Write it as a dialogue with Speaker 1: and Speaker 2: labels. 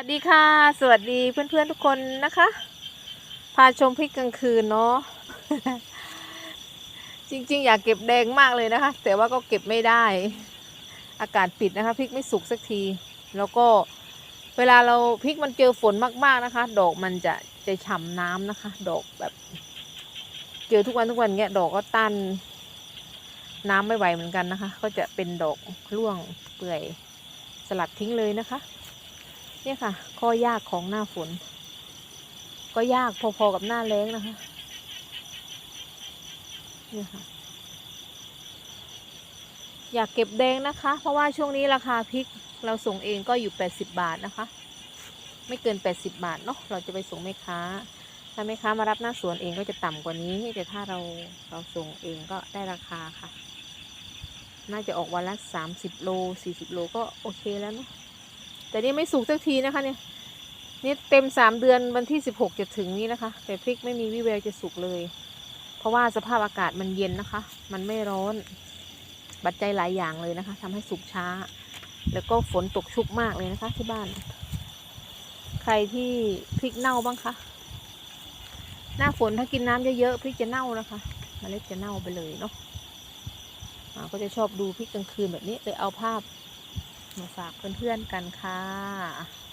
Speaker 1: วัสดีค่ะ สวัสดีเพื่อนๆทุกคนนะคะ พาชมพริกกลางคืนเนาะจริงๆ อยากเก็บแดงมากเลยนะคะ แต่ว่าก็เก็บไม่ได้ อากาศปิดนะคะพริกไม่สุกสักที แล้วก็เวลาเราพริกมันเจอฝนมากๆนะคะ ดอกมันจะจะฉ่ำน้ำนะคะ ดอกแบบ เจอทุกวันทุกวันเงี้ยดอกก็ตันน้ำไม่ไหวเหมือนกันนะคะ ก็จะเป็นดอกร่วงเปื่อยสลัดทิ้งเลยนะคะ นี่ยค่ะ ข้อยากของหน้าฝน ก็ยากพอๆกับหน้าแล้งนะคะเนี่ยค่ะ อยากเก็บแดงนะคะ เพราะว่าช่วงนี้ราคาพริกเราส่งเองก็อยู่ 80 บาทนะคะ ไม่เกิน 80 บาทเนาะเราจะไปส่งแม่ค้า ถ้าแม่ค้ามารับหน้าสวนเองก็จะต่ำกว่านี้ แต่ถ้าเราเราส่งเองก็ได้ราคาค่ะ น่าจะออกวันละ 30 โล 40 โลก็โอเคแล้วเนาะ แต่นี่ไม่สุกสักทีนะคะเนี่ยนี่เต็มสามเดือนวันที่สิบหกจะถึงนี้นะคะ แต่พริกไม่มีวิแววจะสุกเลย เพราะว่าสภาพอากาศมันเย็นนะคะ มันไม่ร้อนปัจจัยหลายอย่างเลยนะคะทำให้สุกช้า แล้วก็ฝนตกชุกมากเลยนะคะ ที่บ้าน ใครที่พริกเน่าบ้างคะหน้าฝนถ้ากินน้ำเยอะๆพริกจะเน่านะคะมเมล็ดจะเน่าไปเลยเนาะก็จะชอบดูพริกกลางคืนแบบนี้เลยเอาภาพ มาฝากเพื่อนๆกันค่ะ